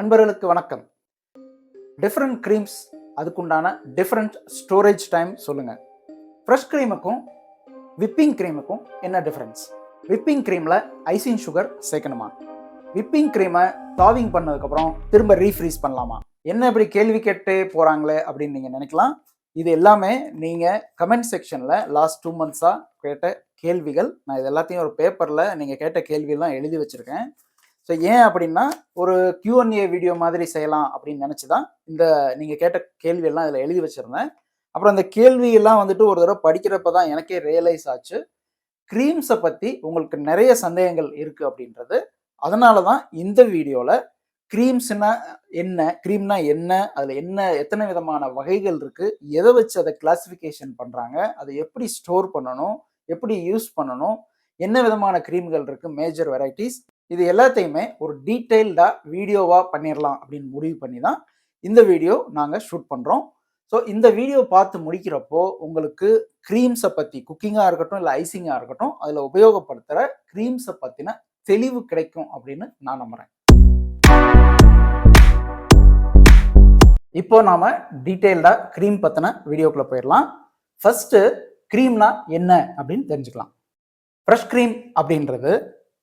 நண்பர்களுக்கு வணக்கம். Different creams அதுக்குண்டான டிஃப்ரெண்ட் ஸ்டோரேஜ் டைம் சொல்லுங்கள் ஃப்ரெஷ் க்ரீமுக்கும் விப்பிங் க்ரீமுக்கும் என்ன டிஃப்ரென்ஸ் விப்பிங் க்ரீமில் ஐசிங் சுகர் சேர்க்கணுமா? விப்பிங் க்ரீமை தாவிங் பண்ணதுக்கப்புறம் திரும்ப ரீஃப்ரீஸ் பண்ணலாமா? என்ன இப்படி கேள்வி கேட்டு போகிறாங்களே அப்படின்னு நீங்கள் நினைக்கலாம். இது எல்லாமே நீங்கள் கமெண்ட் செக்ஷனில் லாஸ்ட் டூ மந்த்ஸாக கேட்ட கேள்விகள். நான் இது எல்லாத்தையும் ஒரு பேப்பரில் நீங்கள் கேட்ட கேள்வியெல்லாம் எழுதி வச்சுருக்கேன். ஸோ ஏன் அப்படின்னா ஒரு கியூஎன்ஏ வீடியோ மாதிரி செய்யலாம் அப்படின்னு நினச்சி தான் இந்த நீங்கள் கேட்ட கேள்வியெல்லாம் இதில் எழுதி வச்சுருந்தேன். அப்புறம் அந்த கேள்வியெல்லாம் வந்துட்டு ஒரு தடவை படிக்கிறப்ப தான் எனக்கே ரியலைஸ் ஆச்சு. க்ரீம்ஸை பற்றி உங்களுக்கு நிறைய சந்தேகங்கள் இருக்குது அப்படின்றது. அதனால தான் இந்த வீடியோவில் க்ரீம்ஸ்னா என்ன க்ரீம்னா என்ன அதில் என்ன எத்தனை விதமான வகைகள் இருக்குது எதை வச்சு அதை கிளாஸிஃபிகேஷன் பண்ணுறாங்க அதை எப்படி ஸ்டோர் பண்ணணும் எப்படி யூஸ் பண்ணணும் என்ன விதமான க்ரீம்கள் இருக்குது மேஜர் வெரைட்டிஸ் இது எல்லாத்தையுமே ஒரு டீட்டெயில்டாக வீடியோவாக பண்ணிடலாம் அப்படின்னு முடிவு பண்ணி தான் இந்த வீடியோ நாங்கள் ஷூட் பண்ணுறோம் ஸோ இந்த வீடியோ பார்த்து முடிக்கிறப்போ உங்களுக்கு க்ரீம்ஸை பற்றி குக்கிங்காக இருக்கட்டும் இல்லை ஐசிங்காக இருக்கட்டும் அதில் உபயோகப்படுத்துகிற க்ரீம்ஸை பற்றின தெளிவு கிடைக்கும் அப்படின்னு நான் நம்புகிறேன் இப்போ நாம் டீட்டெயில்டாக க்ரீம் பற்றின வீடியோக்குள்ளே போயிடலாம் ஃபஸ்ட்டு க்ரீம்னா என்ன அப்படின்னு தெரிஞ்சுக்கலாம். ஃப்ரெஷ் க்ரீம் அப்படின்றது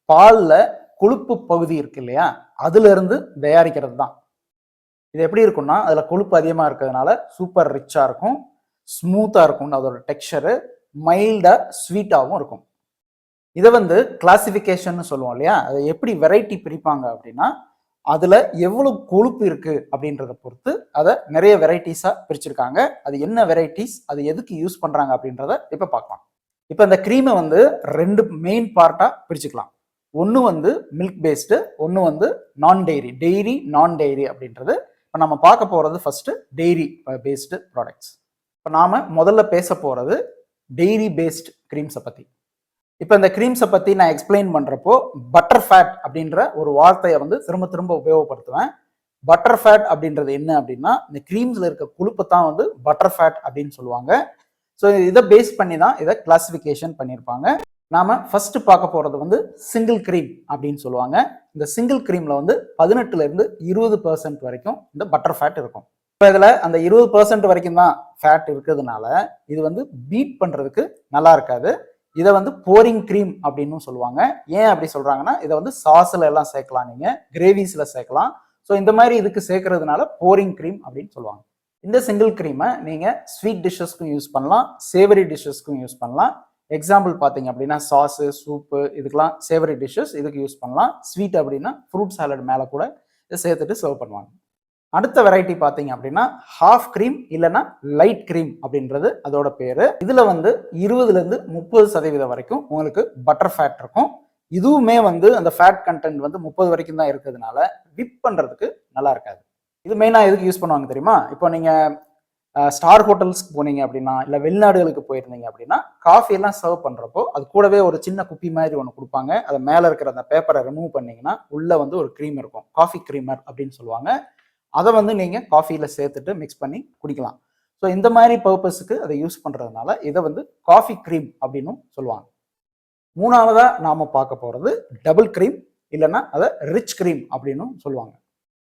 பாலில் கொழுப்பு பகுதி இருக்கு இல்லையா? அதுல இருந்து தயாரிக்கிறது தான் இது எப்படி இருக்கும்னா அதில் கொழுப்பு அதிகமாக இருக்கிறதுனால சூப்பர் ரிச்சாக இருக்கும் ஸ்மூத்தாக இருக்கும் அதோட டெக்ஸ்சரு மைல்டாக ஸ்வீட்டாகவும் இருக்கும். இதை வந்து கிளாசிஃபிகேஷன் சொல்லுவோம் இல்லையா? அதை எப்படி வெரைட்டி பிரிப்பாங்க அப்படின்னா அதில் எவ்வளவு கொழுப்பு இருக்கு அப்படின்றத பொறுத்து அதை நிறைய வெரைட்டிஸாக பிரிச்சிருக்காங்க. அது என்ன வெரைட்டிஸ் அது எதுக்கு யூஸ் பண்ணுறாங்க அப்படின்றத இப்போ பார்க்கலாம். இப்போ இந்த க்ரீமை வந்து ரெண்டு மெயின் பார்ட்டாக பிரிச்சுக்கலாம். ஒன்று வந்து மில்க் பேஸ்டு ஒன்று வந்து நான் டெய்ரி டெய்ரி நான் டெய்ரி அப்படின்றது இப்போ நம்ம பார்க்க போகிறது ஃபஸ்ட்டு டெய்ரி பேஸ்டு ப்ராடக்ட்ஸ் இப்போ நாம் முதல்ல பேச போகிறது டெய்ரி பேஸ்ட் க்ரீம்ஸை பற்றி இப்போ இந்த க்ரீம்ஸை பற்றி நான் எக்ஸ்பிளைன் பண்ணுறப்போ பட்டர் ஃபேட் அப்படின்ற ஒரு வார்த்தையை வந்து திரும்ப திரும்ப உபயோகப்படுத்துவேன். பட்டர் ஃபேட் அப்படின்றது என்ன அப்படின்னா இந்த க்ரீம்ஸில் இருக்க கொழுப்பை தான் வந்து பட்டர் ஃபேட் அப்படின்னு சொல்லுவாங்க. ஸோ இதை பேஸ் பண்ணி தான் இதை கிளாஸிஃபிகேஷன் பண்ணியிருப்பாங்க. நாம ஃபர்ஸ்ட் பார்க்க போறது வந்து சிங்கிள் க்ரீம் அப்படின்னு சொல்லுவாங்க. இந்த சிங்கிள் க்ரீமில் வந்து பதினெட்டுல இருந்து இருபது பர்சன்ட் வரைக்கும் இந்த பட்டர் ஃபேட் இருக்கும். இப்போ இதில் அந்த இருபது பர்சன்ட் வரைக்கும் தான் ஃபேட் இருக்கிறதுனால இது வந்து பீட் பண்ணுறதுக்கு நல்லா இருக்காது. இதை வந்து போரிங் க்ரீம் அப்படின்னு சொல்லுவாங்க. ஏன் அப்படி சொல்கிறாங்கன்னா இதை வந்து சாஸில் எல்லாம் சேர்க்கலாம் நீங்கள் கிரேவிஸில் சேர்க்கலாம். ஸோ இந்த மாதிரி இதுக்கு சேர்க்கறதுனால போரிங் க்ரீம் அப்படின்னு சொல்லுவாங்க. இந்த சிங்கிள் க்ரீமை நீங்கள் ஸ்வீட் டிஷ்ஷஸ்க்கும் யூஸ் பண்ணலாம் சேவரி டிஷ்ஷஸ்க்கும் யூஸ் பண்ணலாம். எக்ஸாம்பிள் பார்த்தீங்க அப்படின்னா சாஸு சூப்பு இதுக்கெல்லாம் சேவரி டிஷ்ஷஸ் இதுக்கு யூஸ் பண்ணலாம். ஸ்வீட் அப்படின்னா ஃப்ரூட் சாலட் மேலே கூட இதை சேர்த்துட்டு சர்வ் பண்ணுவாங்க. அடுத்த வெரைட்டி பார்த்தீங்க அப்படின்னா ஹாஃப் க்ரீம் இல்லைன்னா லைட் க்ரீம் அப்படின்றது அதோட பேர். இதில் வந்து இருபதுலேருந்து முப்பது சதவீதம் வரைக்கும் உங்களுக்கு பட்டர் ஃபேட் இருக்கும். இதுவுமே வந்து அந்த ஃபேட் கண்டென்ட் வந்து முப்பது வரைக்கும் தான் இருக்கிறதுனால விப் பண்ணுறதுக்கு நல்லா இருக்காது. இது மெயினாக எதுக்கு யூஸ் பண்ணுவாங்க தெரியுமா? இப்போ நீங்கள் ஸ்டார் ஹோட்டல்ஸ்க்கு போனீங்க அப்படின்னா இல்லை வெளிநாடுகளுக்கு போயிருந்தீங்க அப்படின்னா காஃபி எல்லாம் சர்வ் பண்ணுறப்போ அது கூடவே ஒரு சின்ன குப்பி மாதிரி ஒன்று கொடுப்பாங்க. அதை மேலே இருக்கிற அந்த பேப்பரை ரிமூவ் பண்ணிங்கன்னா உள்ளே வந்து ஒரு க்ரீம் இருக்கும். காஃபி க்ரீமர் அப்படின்னு சொல்லுவாங்க. அதை வந்து நீங்கள் காஃபியில் சேர்த்துட்டு மிக்ஸ் பண்ணி குடிக்கலாம். ஸோ இந்த மாதிரி பர்பஸுக்கு அதை யூஸ் பண்ணுறதுனால இதை வந்து காஃபி க்ரீம் அப்படின்னும் சொல்லுவாங்க. மூணாவதாக நாம் பார்க்க போகிறது டபுள் க்ரீம் இல்லைன்னா அதை ரிச் க்ரீம் அப்படின்னும் சொல்லுவாங்க.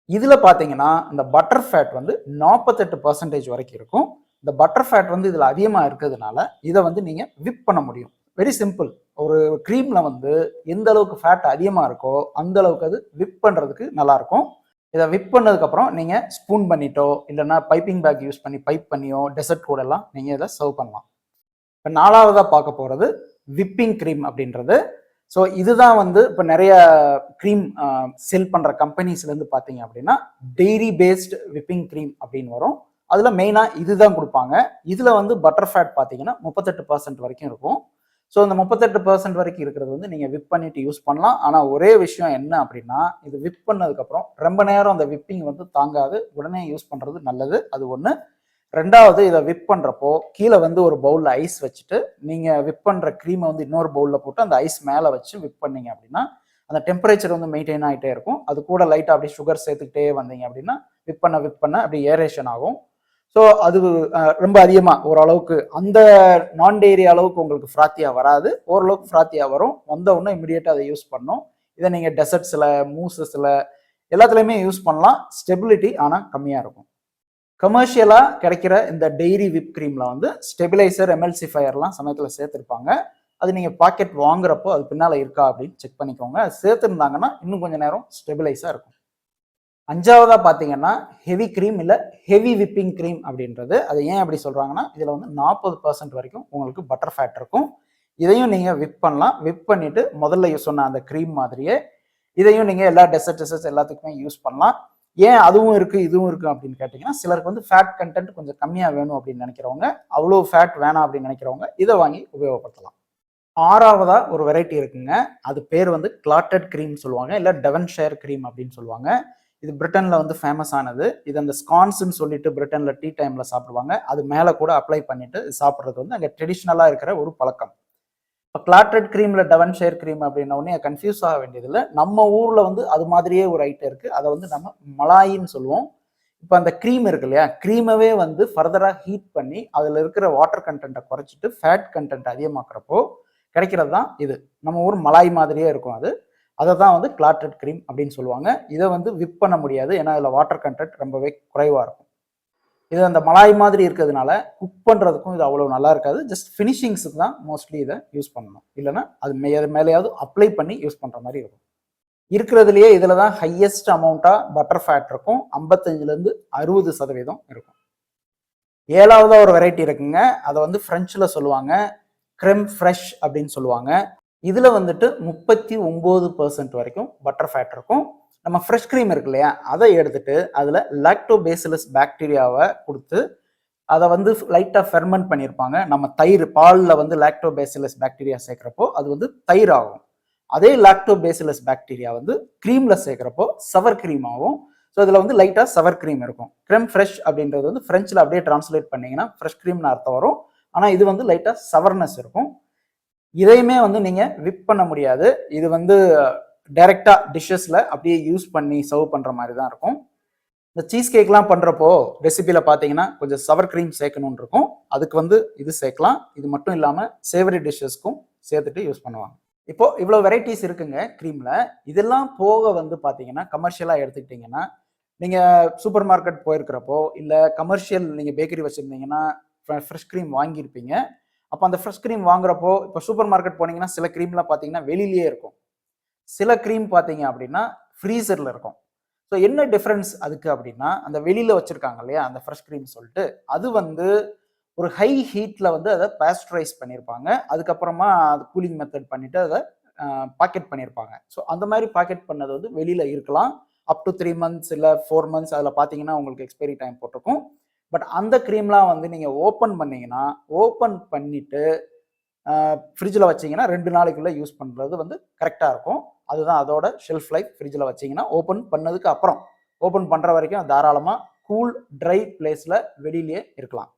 இதில் பார்த்தீங்கன்னா இந்த பட்டர் ஃபேட் வந்து நாற்பத்தெட்டு பர்சன்டேஜ் வரைக்கும் இருக்கும். இந்த பட்டர் ஃபேட் வந்து இதில் அதிகமாக இருக்கிறதுனால இதை வந்து நீங்கள் விப் பண்ண முடியும். வெரி சிம்பிள் ஒரு க்ரீமில் வந்து எந்த அளவுக்கு ஃபேட் அதிகமாக இருக்கோ அந்த அளவுக்கு அது விப் பண்ணுறதுக்கு நல்லாயிருக்கும் இதை விப் பண்ணதுக்கப்புறம் நீங்கள் ஸ்பூன் பண்ணிட்டோ இல்லைன்னா பைப்பிங் பேக் யூஸ் பண்ணி பைப் பண்ணியோ டெசர்ட் கூட எல்லாம் நீங்கள் இதை சர்வ் பண்ணலாம். இப்போ நாலாவதாக பார்க்க போகிறது விப்பிங் க்ரீம் அப்படின்றது. ஸோ இதுதான் வந்து இப்போ நிறைய க்ரீம் செல் பண்ணுற கம்பெனிஸ்லேருந்து பார்த்தீங்க அப்படின்னா டெய்ரி பேஸ்டு விப்பிங் க்ரீம் அப்படின்னு வரும். அதில் மெயினாக இதுதான் கொடுப்பாங்க. இதில் வந்து பட்டர் ஃபேட் பார்த்தீங்கன்னா முப்பத்தெட்டு பர்சன்ட் வரைக்கும் இருக்கும். ஸோ இந்த முப்பத்தெட்டு பர்சன்ட் வரைக்கும் இருக்கிறது வந்து நீங்கள் விப் பண்ணிட்டு யூஸ் பண்ணலாம். ஆனால் ஒரே விஷயம் என்ன அப்படின்னா இது விப் பண்ணதுக்கப்புறம் ரொம்ப நேரம் அந்த விப்பிங் வந்து தாங்காது. உடனே யூஸ் பண்ணுறது நல்லது. அது ஒன்று ரெண்டாவது இதை விப் பண்ணுறப்போ கீழே வந்து ஒரு பவுலில் ஐஸ் வச்சுட்டு நீங்கள் விப் பண்ணுற க்ரீமை வந்து இன்னொரு பவுலில் போட்டு அந்த ஐஸ் மேலே வச்சு விப் பண்ணீங்க அப்படின்னா அந்த டெம்பரேச்சர் வந்து மெயின்டைன் ஆகிட்டே இருக்கும். அது கூட லைட்டாக அப்படியே சுகர் சேர்த்துக்கிட்டே வந்தீங்க அப்படின்னா விப் பண்ண விப் பண்ண அப்படி ஏரேஷன் ஆகும். ஸோ அது ரொம்ப அதிகமாக ஓரளவுக்கு அந்த நான் டெய்ரி அளவுக்கு உங்களுக்கு ஃப்ராத்தியாக வராது. ஓரளவுக்கு ஃப்ராத்தியாக வரும். வந்த உடனே இமிடியேட்டாக அதை யூஸ் பண்ணும் இதை நீங்கள் டெசர்ட்ஸில் மூசஸில் எல்லாத்துலேயுமே யூஸ் பண்ணலாம். ஸ்டெபிலிட்டி ஆனால் கம்மியாக இருக்கும். கமர்ஷியலாக கிடைக்கிற இந்த டெய்ரி விப் க்ரீமில் வந்து ஸ்டெபிலைசர் எம்எல்சிஃபயர்லாம் சமயத்தில் சேர்த்துருப்பாங்க. அது நீங்கள் பாக்கெட் வாங்குறப்போ அது பின்னால் இருக்கா அப்படின்னு செக் பண்ணிக்கோங்க. அது சேர்த்துருந்தாங்கன்னா இன்னும் கொஞ்சம் நேரம் ஸ்டெபிலைஸாக இருக்கும். அஞ்சாவதாக பார்த்தீங்கன்னா ஹெவி க்ரீம் இல்லை ஹெவி விப்பிங் க்ரீம் அப்படின்றது. அது ஏன் அப்படி சொல்கிறாங்கன்னா இதில் வந்து நாற்பது பர்சன்ட் வரைக்கும் உங்களுக்கு பட்டர் ஃபேட் இருக்கும். இதையும் நீங்கள் விப் பண்ணலாம். விப் பண்ணிவிட்டு முதல்ல யூஸ் சொன்ன அந்த க்ரீம் மாதிரியே இதையும் நீங்கள் எல்லா டெசர்ட் டெசர்ட்ஸ் எல்லாத்துக்குமே யூஸ் பண்ணலாம். ஏன் அதுவும் இருக்குது இதுவும் இருக்குது அப்படின்னு கேட்டிங்கன்னா சிலருக்கு வந்து ஃபேட் கண்டென்ட் கொஞ்சம் கம்மியாக வேணும் அப்படின்னு நினைக்கிறவங்க அவ்வளோ ஃபேட் வேணாம் அப்படின்னு நினைக்கிறவங்க இதை வாங்கி உபயோகப்படுத்தலாம். ஆறாவதா ஒரு வெரைட்டி இருக்குங்க. அது பேர் வந்து கிளாட்டட் க்ரீம் சொல்லுவாங்க இல்லை டெவன் ஷேர் க்ரீம் அப்படின்னு சொல்லுவாங்க. இது பிரிட்டனில் வந்து ஃபேமஸ் ஆனது. இது அந்த ஸ்கான்ஸ்ன்னு சொல்லிட்டு பிரிட்டனில் டீ டைமில் சாப்பிடுவாங்க. அது மேலே கூட அப்ளை பண்ணிட்டு சாப்பிட்றது வந்து அங்கே ட்ரெடிஷ்னலாக இருக்கிற ஒரு பழக்கம். இப்போ கிளாட்ரட் க்ரீமில் டெவன் ஷேர் க்ரீம் அப்படின்ன உடனே கன்ஃபியூஸ் ஆக வேண்டியதில்லை. நம்ம ஊரில் வந்து அது மாதிரியே ஒரு ஐட்டம் இருக்குது அதை வந்து நம்ம மலாயின்னு சொல்லுவோம். இப்போ அந்த க்ரீம் இருக்கு இல்லையா? க்ரீமவே வந்து ஃபர்தராக ஹீட் பண்ணி அதில் இருக்கிற வாட்டர் கண்டென்ட்டை குறைச்சிட்டு ஃபேட் கண்டென்ட் அதிகமாக்குறப்போ கிடைக்கிறது தான் இது. நம்ம ஊர் மலாய் மாதிரியே இருக்கும் அது. அதை தான் வந்து கிளாட்டட் க்ரீம் அப்படின்னு சொல்லுவாங்க. இதை வந்து விப் பண்ண முடியாது. ஏன்னா அதில் வாட்டர் கண்டென்ட் ரொம்பவே குறைவாக இருக்கும். இது அந்த மலாய் மாதிரி இருக்கிறதுனால குக் பண்ணுறதுக்கும் இது அவ்வளோ நல்லா இருக்காது. ஜஸ்ட் ஃபினிஷிங்ஸுக்கு தான் மோஸ்ட்லி இதை யூஸ் பண்ணணும். இல்லைன்னா அது மே மேலேயாவது அப்ளை பண்ணி யூஸ் பண்ணுற மாதிரி இருக்கும். இருக்கிறதுலையே இதில் தான் ஹையஸ்ட் அமௌண்ட்டாக பட்டர் ஃபேட் இருக்கும். ஐம்பத்தஞ்சிலேருந்து அறுபது சதவீதம் இருக்கும். ஏழாவதாக ஒரு வெரைட்டி இருக்குங்க. அதை வந்து ஃப்ரெஞ்சில் சொல்லுவாங்க. க்ரெம் ஃப்ரெஷ் அப்படின்னு சொல்லுவாங்க. இதில் வந்துட்டு முப்பத்தி ஒம்பது பர்சன்ட் வரைக்கும் பட்டர் ஃபேட் இருக்கும். நம்ம ஃப்ரெஷ் க்ரீம் இருக்கு இல்லையா? அதை எடுத்துட்டு அதில் லாக்டோபேசிலஸ் பாக்டீரியாவை கொடுத்து அதை வந்து லைட்டாக ஃபெர்மெண்ட் பண்ணியிருப்பாங்க. நம்ம தயிர் பாலில் வந்து லாக்டோபேசிலஸ் பாக்டீரியா சேர்க்குறப்போ அது வந்து தயிர் ஆகும் அதே லாக்டோபேசிலஸ் பாக்டீரியா வந்து க்ரீமில் சேர்க்குறப்போ சவர் க்ரீம் ஆகும். ஸோ இதில் வந்து லைட்டாக சவர் க்ரீம் இருக்கும். க்ரெம் ஃப்ரெஷ் அப்படின்றது வந்து ஃப்ரெஞ்சில் அப்படியே டிரான்ஸ்லேட் பண்ணிங்கன்னா ஃப்ரெஷ் க்ரீம்னு அர்த்தம் வரும். ஆனால் இது வந்து லைட்டாக சவர்னஸ் இருக்கும். இதையுமே வந்து நீங்கள் விப் பண்ண முடியாது. இது வந்து டைரெக்டாக டிஷ்ஷஸில் அப்படியே யூஸ் பண்ணி சர்வ் பண்ணுற மாதிரி தான் இருக்கும். இந்த சீஸ் கேக்லாம் பண்ணுறப்போ ரெசிபியில் பார்த்தீங்கன்னா கொஞ்சம் சவர் க்ரீம் சேர்க்கணும்னு இருக்கும். அதுக்கு வந்து இது சேர்க்கலாம். இது மட்டும் இல்லாமல் சேவரி டிஷ்ஷஸ்க்கும் சேர்த்துட்டு யூஸ் பண்ணுவாங்க. இப்போ இவ்வளோ வெரைட்டிஸ் இருக்குங்க க்ரீமில் இதெல்லாம் போக வந்து பார்த்தீங்கன்னா கமர்ஷியலாக எடுத்துக்கிட்டிங்கன்னா நீங்கள் சூப்பர் மார்க்கெட் போயிருக்கிறப்போ இல்லை கமர்ஷியல் நீங்கள் பேக்கரி வச்சுருந்தீங்கன்னா ஃப்ரெஷ் க்ரீம் வாங்கியிருப்பீங்க. அப்போ அந்த ஃப்ரெஷ் க்ரீம் வாங்குறப்போ இப்போ சூப்பர் மார்க்கெட் போனீங்கன்னா சில க்ரீம்லாம் பார்த்தீங்கன்னா வெளியிலேயே இருக்கும். சில க்ரீம் பார்த்தீங்க அப்படின்னா ஃப்ரீசரில் இருக்கும். ஸோ என்ன டிஃப்ரென்ஸ் அதுக்கு அப்படின்னா அந்த வெளியில் வச்சுருக்காங்க இல்லையா அந்த ஃப்ரெஷ் க்ரீம் சொல்லிட்டு அது வந்து ஒரு ஹை ஹீட்டில் வந்து அதை பேஸ்டரைஸ் பண்ணியிருப்பாங்க அதுக்கப்புறமா அது கூலிங் மெத்தட் பண்ணிவிட்டு அதை பாக்கெட் பண்ணியிருப்பாங்க ஸோ அந்த மாதிரி பாக்கெட் பண்ணது வந்து வெளியில் இருக்கலாம். அப் டு த்ரீ மந்த்ஸ் இல்லை ஃபோர் மந்த்ஸ் அதில் பார்த்தீங்கன்னா உங்களுக்கு எக்ஸ்பைரி டைம் போட்டிருக்கும். பட் அந்த க்ரீம்லாம் வந்து நீங்கள் ஓப்பன் பண்ணீங்கன்னா ஓப்பன் பண்ணிவிட்டு ஃப்ரிட்ஜில் வச்சிங்கன்னா ரெண்டு நாளைக்குள்ளே யூஸ் பண்ணுறது வந்து கரெக்டாக இருக்கும். அதுதான் அதோட ஷெல்ஃப் லைஃப் ஃப்ரிட்ஜில் வச்சிங்கன்னா ஓப்பன் பண்ணதுக்கு அப்புறம் ஓப்பன் பண்ணுற வரைக்கும் தாராளமாக கூல் ட்ரை பிளேஸில் வெளியிலேயே இருக்கலாம்.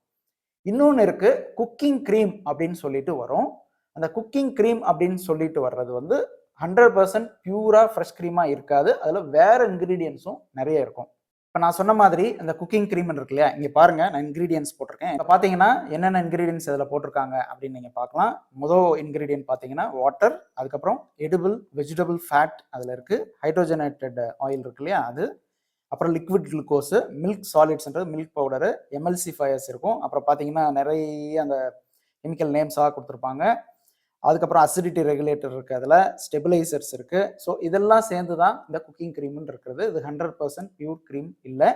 இன்னொன்று இருக்குது குக்கிங் க்ரீம் அப்படின்னு சொல்லிட்டு வரும். அந்த குக்கிங் க்ரீம் அப்படின்னு சொல்லிட்டு வர்றது வந்து ஹண்ட்ரட் பர்சன்ட் பியூராக ஃப்ரெஷ் க்ரீமாக இருக்காது. அதில் வேறு இன்க்ரீடியன்ஸும் நிறைய இருக்கும். இப்போ நான் சொன்ன மாதிரி அந்த குக்கிங் க்ரீம் இருக்கு இல்லையா? இங்கே பாருங்க நான் இன்க்ரீடியன்ஸ் போட்டிருக்கேன். இப்போ பார்த்தீங்கன்னா என்னென்ன இன்க்ரீடியன்ஸ் இதில் போட்டிருக்காங்க அப்படின்னு நீங்கள் பார்க்கலாம். முதல் இன்க்ரீடியன்ட் பார்த்தீங்கன்னா வாட்டர் அதுக்கப்புறம் எடிபிள் வெஜிடபிள் ஃபேட் அதில் இருக்குது ஹைட்ரோஜனேட்டட் ஆயில் இருக்கு இல்லையா? அது. அப்புறம் லிக்விட் குளுக்கோஸு மில்க் சாலிட்ஸ்ன்றது மில்க் பவுடரு எம்எல்சிஃபயர்ஸ் இருக்கும். அப்புறம் பார்த்தீங்கன்னா நிறைய அந்த கெமிக்கல் நேம்ஸாக கொடுத்துருப்பாங்க. அதுக்கப்புறம் அசிடிட்டி ரெகுலேட்டர் இருக்குது அதில் ஸ்டெபிலைசர்ஸ் இருக்குது ஸோ இதெல்லாம் சேர்ந்து தான் இந்த குக்கிங் க்ரீம்னு இருக்கிறது. இது ஹண்ட்ரட் பர்சன்ட் பியூர் க்ரீம் இல்லை.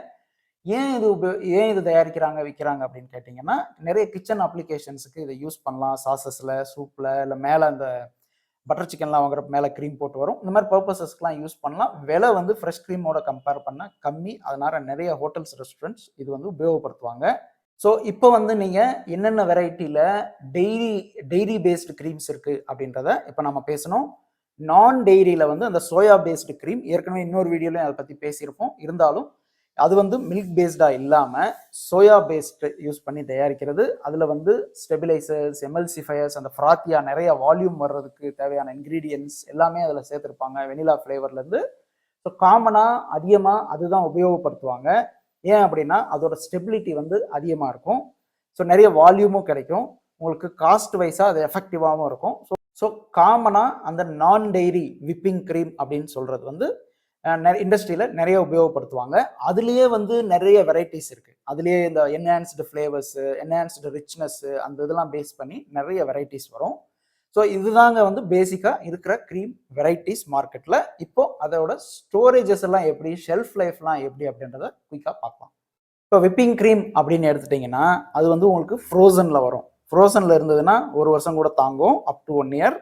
ஏன் இது உபயோ ஏன் இது தயாரிக்கிறாங்க விற்கிறாங்க அப்படின்னு கேட்டிங்கன்னா நிறைய கிச்சன் அப்ளிகேஷன்ஸுக்கு இதை யூஸ் பண்ணலாம். சாசஸில் சூப்பில் இல்லை மேலே அந்த பட்டர் சிக்கன்லாம் வாங்குறப்ப மேலே க்ரீம் போட்டு வரும். இந்த மாதிரி பர்பஸஸ்க்குலாம் யூஸ் பண்ணலாம். விலை வந்து ஃப்ரெஷ் க்ரீமோட கம்பேர் பண்ணால் கம்மி. அதனால் நிறைய ஹோட்டல்ஸ் ரெஸ்டாரண்ட்ஸ் இது வந்து உபயோகப்படுத்துவாங்க. ஸோ இப்போ வந்து நீங்கள் என்னென்ன வெரைட்டியில் டெய்ரி டெய்ரி பேஸ்டு க்ரீம்ஸ் இருக்குது அப்படின்றத இப்போ நம்ம பேசணும். நான் டெய்ரியில் வந்து அந்த சோயா பேஸ்டு க்ரீம் ஏற்கனவே இன்னொரு வீடியோலையும் அதை பற்றி பேசியிருப்போம். இருந்தாலும் அது வந்து மில்க் பேஸ்டாக இல்லாமல் சோயா பேஸ்டு யூஸ் பண்ணி தயாரிக்கிறது. அதில் வந்து ஸ்டெபிலைசர்ஸ் எம்எல்சிஃபயர்ஸ் அந்த ஃப்ராத்தியா நிறைய வால்யூம் வர்றதுக்கு தேவையான இன்க்ரீடியன்ஸ் எல்லாமே அதில் சேர்த்துருப்பாங்க. வெனிலா ஃப்ளேவர்லேருந்து ஸோ காமனாக அதிகமாக அதுதான் உபயோகப்படுத்துவாங்க. ஏன் அப்படின்னா அதோட ஸ்டெபிலிட்டி வந்து அதிகமாக இருக்கும். ஸோ நிறைய வால்யூமும் கிடைக்கும். உங்களுக்கு காஸ்ட் வைஸாக அது எஃபெக்டிவாகவும் இருக்கும். ஸோ ஸோ காமனாக அந்த நான் டெய்ரி விப்பிங் க்ரீம் அப்படின்னு சொல்கிறது வந்து இண்டஸ்ட்ரியில் நிறைய உபயோகப்படுத்துவாங்க. அதுலேயே வந்து நிறைய வெரைட்டிஸ் இருக்குது அதுலேயே இந்த என்ஹான்ஸ்டு ஃப்ளேவர்ஸு என்ஹான்ஸ்டு ரிச்னஸ்ஸு அந்த இதெல்லாம் பேஸ் பண்ணி நிறைய வெரைட்டிஸ் வரும். ஸோ இதுதாங்க வந்து பேசிக்காக இருக்கிற க்ரீம் வெரைட்டிஸ் மார்க்கெட்டில் இப்போ அதோட ஸ்டோரேஜஸ் எல்லாம் எப்படி ஷெல்ஃப் லைஃப்லாம் எப்படி அப்படின்றத குயிக்காக பார்க்கலாம். இப்போ விப்பிங் க்ரீம் அப்படின்னு எடுத்துட்டிங்கன்னா அது வந்து உங்களுக்கு ஃப்ரோசனில் வரும். ஃப்ரோசனில் இருந்ததுன்னா ஒரு வருஷம் கூட தாங்கும் up to one year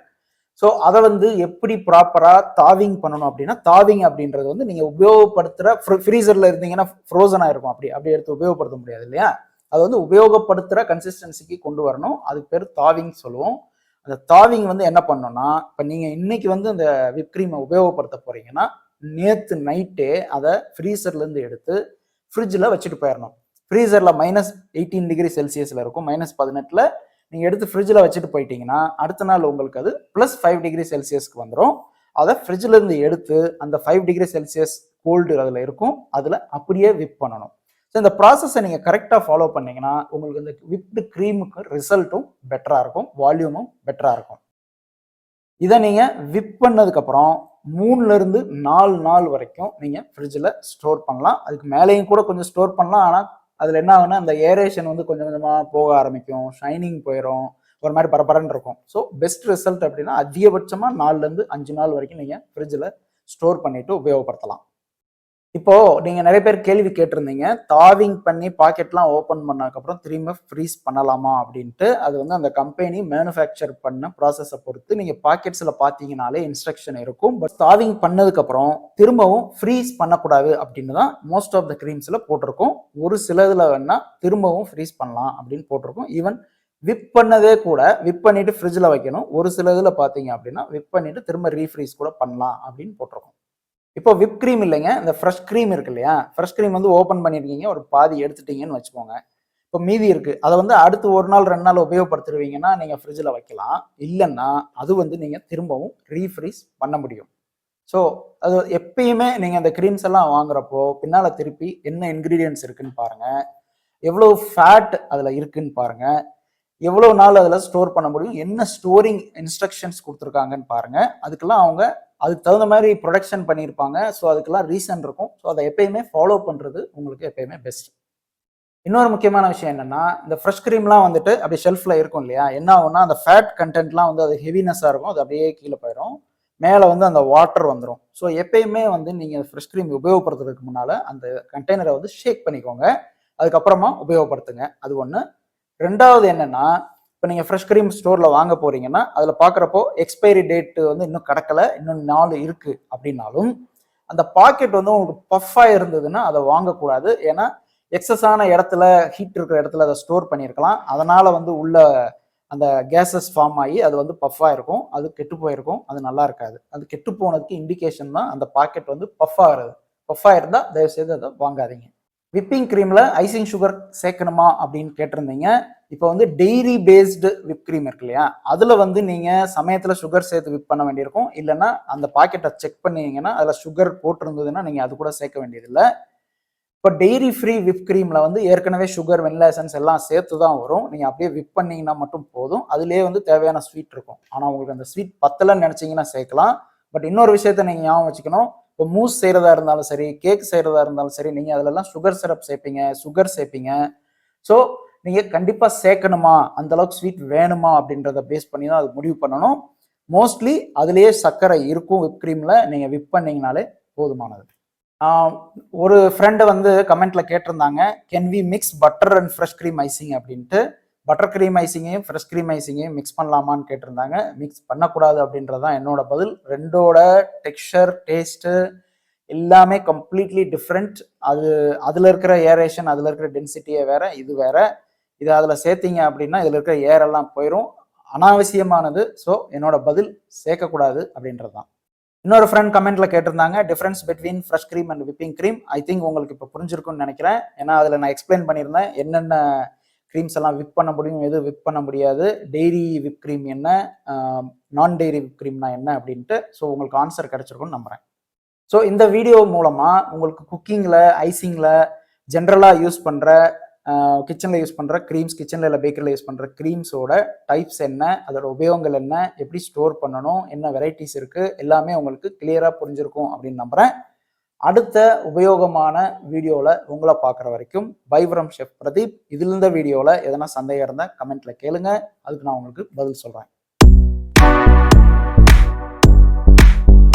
so அதை வந்து எப்படி ப்ராப்பராக தாவிங் பண்ணணும் அப்படின்னா தாவிங் அப்படின்றது வந்து நீங்கள் உபயோகப்படுத்துகிற ஃப்ரீசரில் இருந்தீங்கன்னா ஃப்ரோசனாக இருக்கும். அப்படி அப்படி எடுத்து உபயோகப்படுத்த முடியாது இல்லையா? அது வந்து உபயோகப்படுத்துகிற கன்சிஸ்டன்சிக்கு கொண்டு வரணும். அதுக்கு பேர் தாவிங் சொல்லுவோம். அந்த தாவிங் வந்து என்ன பண்ணோம்னா இப்போ நீங்கள் இன்னைக்கு வந்து அந்த விப் க்ரீமை உபயோகப்படுத்த போறீங்கன்னா நேற்று நைட்டே அதை ஃப்ரீசர்லேருந்து எடுத்து ஃப்ரிட்ஜில் வச்சுட்டு போயிடணும் ஃப்ரீசரில் மைனஸ் எயிட்டீன் டிகிரி செல்சியஸில் இருக்கும். மைனஸ் பதினெட்டில் நீங்கள் எடுத்து ஃப்ரிட்ஜில் வச்சுட்டு போயிட்டீங்கன்னா அடுத்த நாள் உங்களுக்கு அது ப்ளஸ் ஃபைவ் டிகிரி செல்சியஸ்க்கு வந்துடும் அதை ஃப்ரிட்ஜிலேருந்து எடுத்து அந்த ஃபைவ் டிகிரி செல்சியஸ் கோல்டு அதில் இருக்கும். அதில் அப்படியே விப் பண்ணணும். ஸோ இந்த ப்ராசஸை நீங்கள் கரெக்டாக ஃபாலோ பண்ணிங்கன்னா உங்களுக்கு இந்த விப்டு க்ரீமுக்கு ரிசல்ட்டும் பெட்டராக இருக்கும் வால்யூமும் பெட்டராக இருக்கும். இதை நீங்கள் விப் பண்ணதுக்கப்புறம் மூணுலேருந்து நாலு நாள் வரைக்கும் நீங்கள் ஃப்ரிட்ஜில் ஸ்டோர் பண்ணலாம். அதுக்கு மேலேயும் கூட கொஞ்சம் ஸ்டோர் பண்ணலாம். ஆனால் அதில் என்ன ஆகுனா அந்த ஏரேஷன் வந்து கொஞ்சம் கொஞ்சமாக போக ஆரம்பிக்கும். ஷைனிங் போயிடும் ஒரு மாதிரி பரபரன்னு இருக்கும். ஸோ பெஸ்ட் ரிசல்ட் அப்படின்னா அதிகபட்சமாக நாலுலேருந்து அஞ்சு நாள் வரைக்கும் நீங்கள் ஃப்ரிட்ஜில் ஸ்டோர் பண்ணிவிட்டு உபயோகப்படுத்தலாம். இப்போ நீங்க நிறைய பேர் கேள்வி கேட்டிருந்தீங்க. தாவிங் பண்ணி பாக்கெட்லாம் ஓப்பன் பண்ணதுக்கப்புறம் திரும்ப ஃப்ரீஸ் பண்ணலாமா அப்படின்ட்டு அது வந்து அந்த கம்பெனி மேனுஃபேக்சர் பண்ண ப்ராசஸை பொறுத்து நீங்க பாக்கெட்ஸ்ல பார்த்தீங்கனாலே இன்ஸ்ட்ரக்ஷன் இருக்கும். பட் தாவிங் பண்ணதுக்கப்புறம் திரும்பவும் ஃப்ரீஸ் பண்ணக்கூடாது அப்படின்னு தான் மோஸ்ட் ஆஃப் த கிரீம்ஸ்ல போட்டிருக்கோம். ஒரு சிலதுல வேணா திரும்பவும் ஃப்ரீஸ் பண்ணலாம் அப்படின்னு போட்டிருக்கோம். ஈவன் விப் பண்ணதே கூட விப் பண்ணிட்டு ஃப்ரிட்ஜில் வைக்கணும். ஒரு சில இதில் பார்த்தீங்க அப்படின்னா விப் பண்ணிட்டு திரும்ப ரீஃப்ரீஸ் கூட பண்ணலாம் அப்படின்னு போட்டிருக்கோம். இப்போ விப் க்ரீம் இல்லைங்க. இந்த ஃப்ரெஷ் க்ரீம் இருக்கு இல்லையா? ஃப்ரெஷ் க்ரீம் வந்து ஓப்பன் பண்ணியிருக்கீங்க ஒரு பாதி எடுத்துட்டீங்கன்னு வச்சுக்கோங்க. இப்போ மீதி இருக்கு. அதை வந்து அடுத்து ஒரு நாள் ரெண்டு நாள் உபயோகப்படுத்துருவீங்கன்னா நீங்கள் ஃப்ரிட்ஜில் வைக்கலாம். இல்லைன்னா அது வந்து நீங்கள் திரும்பவும் ரீஃப்ரீஸ் பண்ண முடியும். ஸோ அது எப்பயுமே நீங்கள் அந்த க்ரீம்ஸ் எல்லாம் வாங்குறப்போ பின்னால் திருப்பி என்ன இன்க்ரீடியன்ஸ் இருக்குன்னு பாருங்கள் எவ்வளோ ஃபேட் அதில் இருக்குன்னு பாருங்கள் எவ்வளோ நாள் அதில் ஸ்டோர் பண்ண முடியும். என்ன ஸ்டோரிங் இன்ஸ்ட்ரக்ஷன்ஸ் கொடுத்துருக்காங்கன்னு பாருங்கள் அதுக்கெல்லாம் அவங்க அதுக்கு தகுந்த மாதிரி ப்ரொடக்ஷன் பண்ணியிருப்பாங்க. ஸோ அதுக்கெல்லாம் ரீசன் இருக்கும். ஸோ அதை எப்பயுமே ஃபாலோ பண்ணுறது உங்களுக்கு எப்பயுமே பெஸ்ட் இன்னொரு முக்கியமான விஷயம் என்னென்னா இந்த ஃப்ரெஷ் க்ரீம்லாம் வந்துட்டு அப்படியே ஷெல்ஃபில் இருக்கும் இல்லையா? என்ன ஆகும்னா அந்த ஃபேட் கண்டென்ட்லாம் வந்து அது ஹெவினஸ்ஸாக இருக்கும். அது அப்படியே கீழே போயிடும் மேலே வந்து அந்த வாட்டர் வந்துடும் ஸோ எப்பயுமே வந்து நீங்கள் ஃப்ரெஷ் க்ரீம் உபயோகப்படுத்துறதுக்கு முன்னால் அந்த கண்டெய்னரை வந்து ஷேக் பண்ணிக்கோங்க. அதுக்கப்புறமா உபயோகப்படுத்துங்க. அது ஒன்று ரெண்டாவது என்னென்னா இப்போ நீங்கள் ஃப்ரெஷ் க்ரீம் ஸ்டோரில் வாங்க போகிறீங்கன்னா அதில் பார்க்குறப்போ எக்ஸ்பைரி டேட்டு வந்து இன்னும் கிடக்கல இன்னும் நாலு இருக்குது அப்படின்னாலும் அந்த பாக்கெட் வந்து உங்களுக்கு பஃப்பாக இருந்ததுன்னா அதை வாங்கக்கூடாது. ஏன்னா எக்ஸஸான இடத்துல ஹீட் இருக்கிற இடத்துல அதை ஸ்டோர் பண்ணியிருக்கலாம். அதனால் வந்து உள்ள அந்த கேஸஸ் ஃபார்ம் ஆகி அது வந்து பஃப்பாக இருக்கும். அது கெட்டு போயிருக்கும். அது நல்லா இருக்காது. அது கெட்டு போனதுக்கு இண்டிகேஷன் தான் அந்த பாக்கெட் வந்து பஃப் ஆகிறது. பஃப்பாக இருந்தால் தயவுசெய்து அதை வாங்காதீங்க. விப்பிங் க்ரீமில் ஐசிங் சுகர் சேர்க்கணுமா அப்படின்னு கேட்டிருந்தீங்க. இப்போ வந்து டெய்ரி பேஸ்டு விப் க்ரீம் இருக்கு இல்லையா? அதில் வந்து நீங்கள் சமயத்தில் சுகர் சேர்த்து விப் பண்ண வேண்டியிருக்கும். இல்லைன்னா அந்த பாக்கெட்டை செக் பண்ணீங்கன்னா அதில் சுகர் போட்டிருந்ததுன்னா நீங்கள் அது கூட சேர்க்க வேண்டியதில்லை. இப்போ டெய்ரி ஃப்ரீ விப் க்ரீமில் வந்து ஏற்கனவே சுகர் வெனிலா எசன்ஸ் எல்லாம் சேர்த்து தான் வரும். நீங்கள் அப்படியே விப் பண்ணிங்கன்னா மட்டும் போதும். அதுலேயே வந்து தேவையான ஸ்வீட் இருக்கும். ஆனால் உங்களுக்கு அந்த ஸ்வீட் பத்தலன்னு நினச்சிங்கன்னா சேர்க்கலாம். பட் இன்னொரு விஷயத்த நீங்கள் ஞாபகம் வச்சுக்கணும். இப்போ மூஸ் செய்கிறதா இருந்தாலும் சரி கேக் செய்கிறதா இருந்தாலும் சரி நீங்கள் அதிலெல்லாம் சுகர் சிரப் சேர்ப்பீங்க சுகர் சேர்ப்பீங்க ஸோ நீங்கள் கண்டிப்பாக சேர்க்கணுமா அந்த அளவுக்கு ஸ்வீட் வேணுமா? அப்படின்றத பேஸ் பண்ணி தான் அது முடிவு பண்ணணும். மோஸ்ட்லி அதுலேயே சர்க்கரை இருக்கும் விப் க்ரீமில் நீங்கள் விப் பண்ணிங்கனாலே போதுமானது. ஒரு ஃப்ரெண்டு வந்து கமெண்ட்டில் கேட்டிருந்தாங்க can we mix butter and fresh cream icing அப்படின்ட்டு. பட்டர் க்ரீம் ஐசிங்கையும் ஃப்ரெஷ் க்ரீம் ஐசிங்கையும் மிக்ஸ் பண்ணலாமான்னு கேட்டிருந்தாங்க. மிக்ஸ் பண்ணக்கூடாது அப்படின்றது தான் என்னோட பதில். ரெண்டோட டெக்ஸ்டர் டேஸ்ட்டு எல்லாமே கம்ப்ளீட்லி டிஃப்ரெண்ட் அது அதில் இருக்கிற ஏரேஷன் அதில் இருக்கிற டென்சிட்டியே வேற இது வேற. இது அதில் சேர்த்தீங்க அப்படின்னா இதில் இருக்கிற ஏரெல்லாம் போயிடும் அனாவசியமானது. ஸோ என்னோட பதில் சேர்க்கக்கூடாது அப்படின்றது தான் இன்னொரு ஃப்ரெண்ட் கமெண்ட்ல கேட்டிருந்தாங்க difference between fresh cream and whipping cream I think உங்களுக்கு இப்போ புரிஞ்சிருக்கும்னு நினைக்கிறேன். ஏன்னா அதில் நான் எக்ஸ்பிளைன் பண்ணியிருந்தேன். என்னென்ன க்ரீம்ஸ் எல்லாம் விப் பண்ண முடியும் எதுவும் விப் பண்ண முடியாது. டெய்ரி விப் க்ரீம் என்ன நான் டெய்ரி விப் க்ரீம்னா என்ன அப்படின்ட்டு ஸோ உங்களுக்கு ஆன்சர் கிடைச்சிருக்கும்னு நம்புகிறேன் ஸோ இந்த வீடியோ மூலமாக உங்களுக்கு குக்கிங்கில் ஐசிங்கில் ஜென்ரலாக யூஸ் பண்ணுற கிச்சனில் யூஸ் பண்ணுற க்ரீம்ஸ் கிச்சனில் இல்லை பேக்கரியில் யூஸ் பண்ணுற க்ரீம்ஸோட டைப்ஸ் என்ன அதோட உபயோகங்கள் என்ன எப்படி ஸ்டோர் பண்ணணும் என்ன வெரைட்டிஸ் இருக்குது எல்லாமே உங்களுக்கு கிளியராக புரிஞ்சிருக்கும் அப்படின்னு நம்புகிறேன் அடுத்த உபயோகமான வீடியோவில் உங்களை பார்க்குற வரைக்கும் பைவரம் ஷெஃப் பிரதீப். இதிலிருந்த வீடியோவில் எதனா சந்தேகம் இருந்தால் கமெண்ட்டில் கேளுங்க. அதுக்கு நான் உங்களுக்கு பதில் சொல்கிறேன்